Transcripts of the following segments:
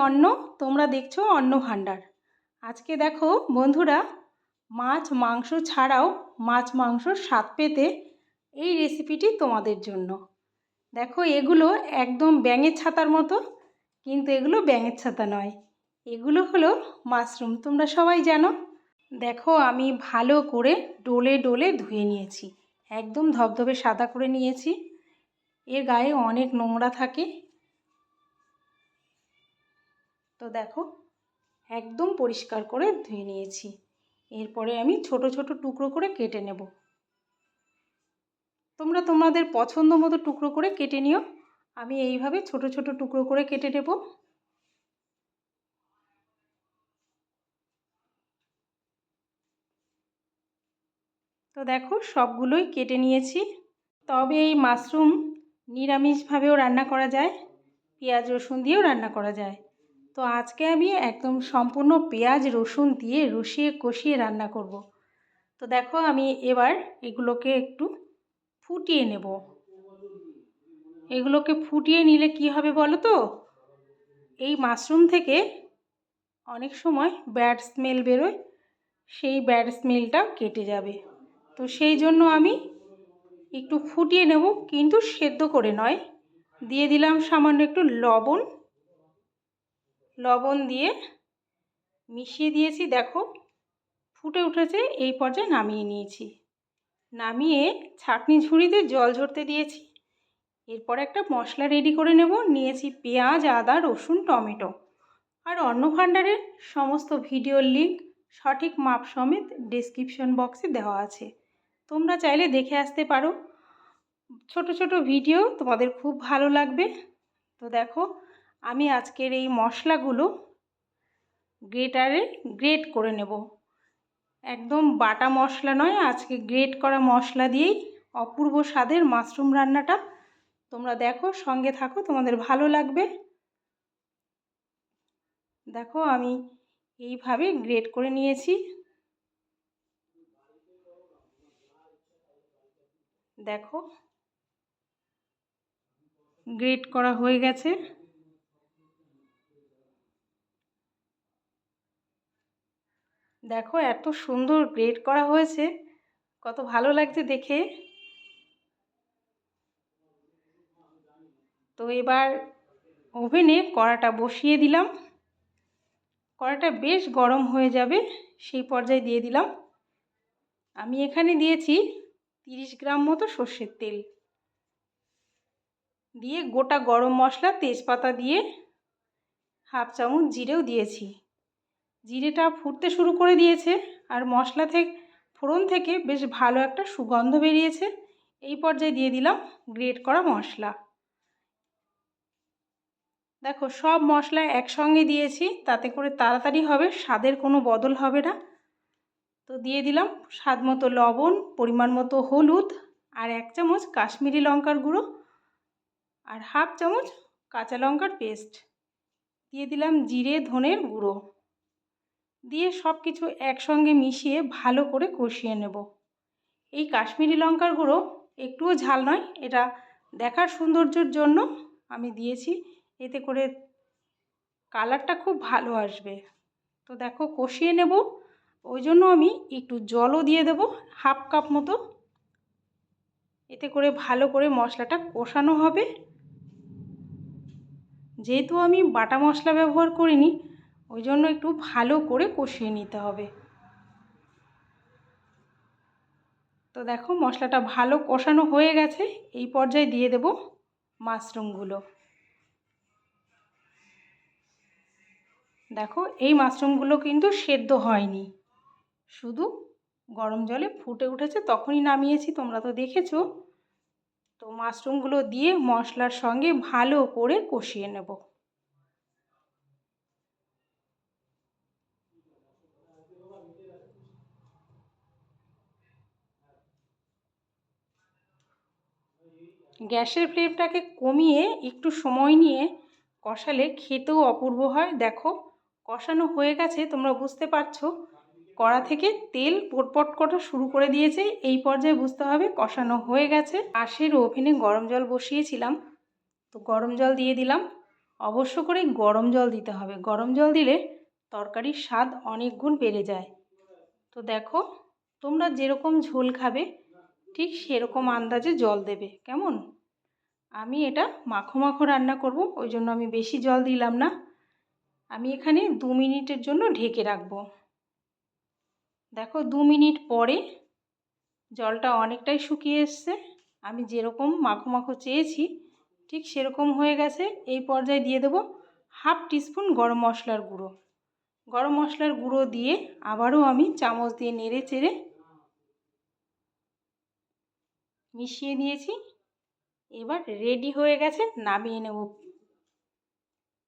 অন্ন, তোমরা দেখছ অন্ন ভাণ্ডার। আজকে দেখো বন্ধুরা, মাছ, মাংস ছাড়াও মাছ মাংসর স্বাদ পেতে এই রেসিপিটি তোমাদের জন্য। দেখো, এগুলো একদম ব্যাঙের ছাতার মতো, কিন্তু এগুলো ব্যাঙের ছাতা নয়। এগুলো হলো মাশরুম, তোমরা সবাই জানো। দেখো, আমি ভালো করে ডোলে ডোলে ধুয়ে নিয়েছি। একদম ধবধবে সাদা করে নিয়েছি। এর গায়ে অনেক নোংরা থাকে। তো দেখো, একদম পরিষ্কার করে ধুয়ে নিয়েছি। এরপরে আমি ছোট ছোট টুকরো করে কেটে নেব। তোমরা তোমাদের পছন্দ মতো টুকরো করে কেটে নিও। আমি এইভাবে ছোট ছোট টুকরো করে কেটে নেব। তো দেখো, সবগুলোই কেটে নিয়েছি। তবে এই মাশরুম নিরামিষভাবেও রান্না করা যায়, পেঁয়াজ রসুন দিয়েও রান্না করা যায়। তো আজকে আমি একদম সম্পূর্ণ পেঁয়াজ, রসুন দিয়ে রসিয়ে কষিয়ে রান্না করব। তো দেখো আমি এবার এগুলোকে একটু ফুটিয়ে নেব। এগুলোকে ফুটিয়ে নিলে কি হবে বলো তো? এই মাশরুম থেকে অনেক সময় ব্যাড স্মেল বেরোয়, সেই ব্যাড স্মেলটা কেটে যাবে। তো সেই জন্য আমি একটু ফুটিয়ে নেব, কিন্তু সেদ্ধ করে নয়। দিয়ে দিলাম সামান্য একটু লবণ। লবণ দিয়ে মিশিয়ে দিয়েছি, দেখো। ফুটে উঠেছে, এই পর্যায়ে নামিয়ে নিয়েছি। নামিয়ে ছাঁকনি ঝুড়িতে জল ঝরতে দিয়েছি। এরপর একটা মশলা রেডি করে নেব। নিয়েছি পেঁয়াজ, আদা, রসুন, টমেটো। আর অন্ন ভাণ্ডারের সমস্ত ভিডিওর লিঙ্ক সঠিক মাপ সমেত ডিসক্রিপশন বক্সে দেওয়া আছে। তোমরা চাইলে দেখে আসতে পারো। ছোট ছোট ভিডিও তোমাদের খুব ভালো লাগবে। তো দেখো আমি আজকের এই মশলাগুলো গ্রেটারে গ্রেট করে নেব। একদম বাটা মশলা নয়, আজকে গ্রেট করা মশলা দিয়েই অপূর্ব স্বাদের মাশরুম রান্নাটা তোমরা দেখো, সঙ্গে থাকো, তোমাদের ভালো লাগবে। দেখো আমি এইভাবে গ্রেট করে নিয়েছি। দেখো, গ্রেট করা হয়ে গেছে। দেখো এত সুন্দর গ্রেড করা হয়েছে। কত ভালো লাগছে দেখে। তো এবার ওভেনে কড়াটা বসিয়ে দিলাম। কড়াটা বেশ গরম হয়ে যাবে, সেই পর্যায়ে দিয়ে দিলাম। আমি এখানে দিয়েছি তিরিশ গ্রাম মতো সর্ষের তেল। দিয়ে গোটা গরম মশলা, তেজপাতা দিয়ে হাফ চামচ জিরেও দিয়েছি। জিরেটা ফুটতে শুরু করে দিয়েছে আর মশলা থেকে ফোড়ন থেকে বেশ ভালো একটা সুগন্ধ বেরিয়েছে। এই পর্যায়ে দিয়ে দিলাম গ্রেট করা মশলা। দেখো, সব মশলা একসঙ্গে দিয়েছি, তাতে করে তাড়াতাড়ি হবে, স্বাদের কোনো বদল হবে না। তো দিয়ে দিলাম স্বাদ মতো লবণ, পরিমাণ মতো হলুদ আর এক চামচ কাশ্মীরি লঙ্কার গুঁড়ো আর হাফ চামচ কাঁচা লঙ্কার পেস্ট। দিয়ে দিলাম জিরে, ধনের গুঁড়ো। দিয়ে সব কিছু একসঙ্গে মিশিয়ে ভালো করে কষিয়ে নেব। এই কাশ্মীরি লঙ্কার গুঁড়ো একটুও ঝাল নয়, এটা দেখার সৌন্দর্যের জন্য আমি দিয়েছি। এতে করে কালারটা খুব ভালো আসবে। তো দেখো, কষিয়ে নেব। ওই জন্য আমি একটু জলও দিয়ে দেব, হাফ কাপ মতো। এতে করে ভালো করে মশলাটা কষানো হবে। যেহেতু আমি বাটা মশলা ব্যবহার করিনি ওই জন্য একটু ভালো করে কষিয়ে নিতে হবে। তো দেখো মশলাটা ভালো কষানো হয়ে গেছে। এই পর্যায়ে দিয়ে দেব মাশরুমগুলো। দেখো এই মাশরুমগুলো কিন্তু সেদ্ধ হয়নি। শুধু গরম জলে ফুটে উঠেছে, তখনই নামিয়েছি, তোমরা তো দেখেছ। তো মাশরুমগুলো দিয়ে মশলার সঙ্গে ভালো করে কষিয়ে নেব। গ্যাসের ফ্লেমটাকে কমিয়ে একটু সময় নিয়ে কষালে খেতেও অপূর্ব হয়। দেখো, কষানো হয়ে গেছে, তোমরা বুঝতে পারছ। কড়া থেকে তেল পটপট করা শুরু করে দিয়েছে, এই পর্যায়ে বুঝতে হবে কষানো হয়ে গেছে। পাশের ওভেনে গরম জল বসিয়েছিলাম, তো গরম জল দিয়ে দিলাম। অবশ্য করে গরম জল দিতে হবে। গরম জল দিলে তরকারির স্বাদ অনেক গুণ বেড়ে যায়। তো দেখো, তোমরা যেরকম ঝোল খাবে ঠিক সেরকম আন্দাজে জল দেবে, কেমন? আমি এটা মাখো মাখো রান্না করব, ওই জন্য আমি বেশি জল দিলাম না। আমি এখানে দু মিনিটের জন্য ঢেকে রাখব। দেখো, দু মিনিট পরে জলটা অনেকটাই শুকিয়ে এসছে। আমি যেরকম মাখো মাখো চেয়েছি, ঠিক সেরকম হয়ে গেছে। এই পর্যায়ে দিয়ে দেবো হাফ টিস্পুন গরম মশলার গুঁড়ো। গরম মশলার গুঁড়ো দিয়ে আবারও আমি চামচ দিয়ে নেড়ে চেড়ে মিশিয়ে দিয়েছি এবার রেডি হয়ে গেছে, নামিয়ে নেব।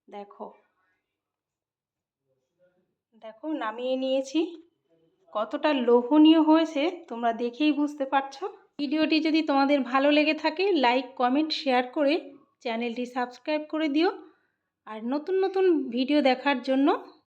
দেখো। দেখো, নামিয়ে নিয়েছি। কতটা লোভনীয় হয়েছে, তোমরা দেখেই বুঝতে পারছ। ভিডিওটি যদি তোমাদের ভালো লেগে থাকে লাইক কমেন্ট শেয়ার করে চ্যানেলটি সাবস্ক্রাইব করে দিও। আর নতুন নতুন ভিডিও দেখার জন্য